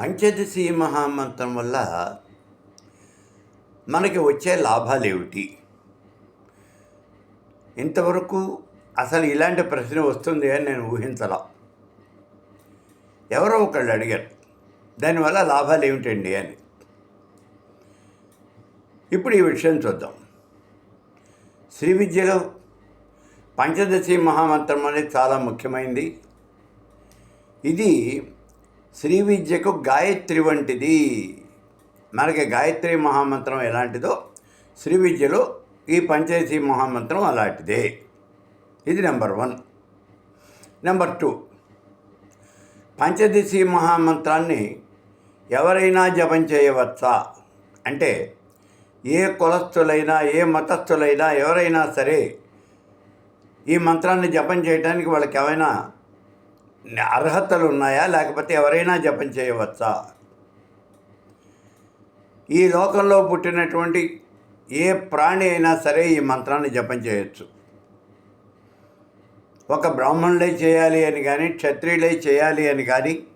పంచదశి మహామంత్రం వల్ల మనకి వచ్చే లాభాలు ఏమిటి ఇంతవరకు అసలు ఇలాంటి ప్రశ్న వస్తుంది అని నేను ఊహించలా. ఎవరో ఒకళ్ళు అడిగారు దానివల్ల లాభాలు ఏమిటండి అని. ఇప్పుడు ఈ విషయం చూద్దాం. శ్రీ విద్యలో పంచదశి మహామంత్రం అనేది చాలా ముఖ్యమైనది ఇది శ్రీ విద్యకు గాయత్రి వంటిది. మనకి గాయత్రి మహామంత్రం ఎలాంటిదో శ్రీ విద్యలో ఈ పంచాయతీ మహామంత్రం అలాంటిదే. ఇది number one. Number two. Panchadasi మహామంత్రాన్ని ఎవరైనా జపం చేయవచ్చా? అంటే ఏ కులస్థులైనా ఏ మతస్థులైనా ఎవరైనా సరే ఈ మంత్రాన్ని జపం చేయడానికి వాళ్ళకి ఏమైనా అర్హతలు ఉన్నాయా లేకపోతే ఎవరైనా జపం చేయవచ్చా? ఈ లోకంలో పుట్టినటువంటి ఏ ప్రాణి అయినా సరే ఈ మంత్రాన్ని జపం చేయొచ్చు. ఒక బ్రాహ్మణులే చేయాలి అని కానీ క్షత్రియులే చేయాలి అని కానీ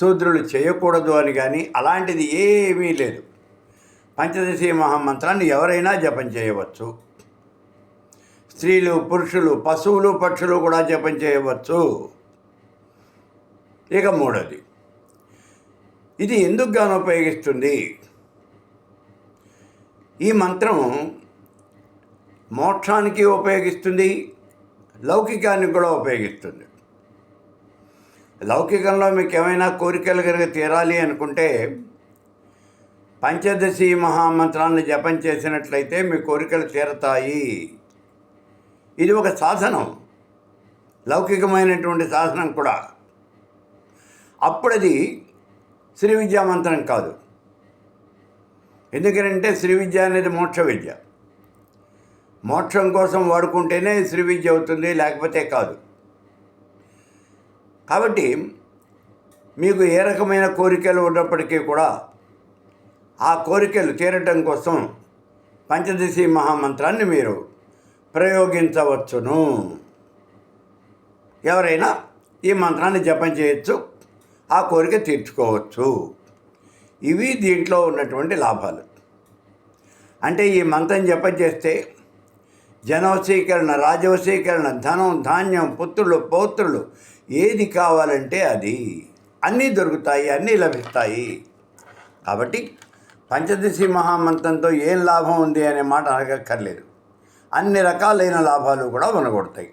శూద్రులు చేయకూడదు అని కానీ అలాంటిది ఏమీ లేదు. పంచదశి మహామంత్రాన్ని ఎవరైనా జపం చేయవచ్చు. స్త్రీలు పురుషులు పశువులు పక్షులు కూడా జపం చేయవచ్చు. ఇక మూడోది. ఇది ఎందుకు గాను ఉపయోగిస్తుంది? ఈ మంత్రం మోక్షానికి ఉపయోగిస్తుంది లౌకికానికి కూడా ఉపయోగిస్తుంది. లౌకికంలో మీకు ఏమైనా కోరికలు కనుక తీరాలి అనుకుంటే పంచదశి మహామంత్రాన్ని జపం చేసినట్లయితే మీ కోరికలు తీరతాయి. ఇది ఒక సాధనం లౌకికమైనటువంటి సాధనం కూడా. అప్పుడది శ్రీ విద్యా మంత్రం కాదు. ఎందుకంటే శ్రీ విద్య అనేది మోక్ష విద్య. మోక్షం కోసం వాడుకుంటేనే శ్రీ విద్య అవుతుంది లేకపోతే కాదు. కాబట్టి మీకు ఏ రకమైన కోరికలు ఉన్నప్పటికీ కూడా ఆ కోరికలు తీరటం కోసం పంచదశి మహామంత్రాన్ని మీరు ప్రయోగించవచ్చును. ఎవరైనా ఈ మంత్రాన్ని జపం చేయొచ్చు. ఆ కోరిక తీర్చుకోవచ్చు. ఇవి దీంట్లో ఉన్నటువంటి లాభాలు. అంటే ఈ మంత్రం జపం చేస్తే జనవశీకరణ రాజవశీకరణ ధనం ధాన్యం పుత్రులు పౌత్రులు ఏది కావాలంటే అది. అన్నీ దొరుకుతాయి అన్నీ లభిస్తాయి. కాబట్టి పంచదశి మహామంత్రంతో ఏం లాభం ఉంది అనే మాట అడగక్కర్లేదు. అన్ని రకాలైన లాభాలు కూడా మనగొడతాయి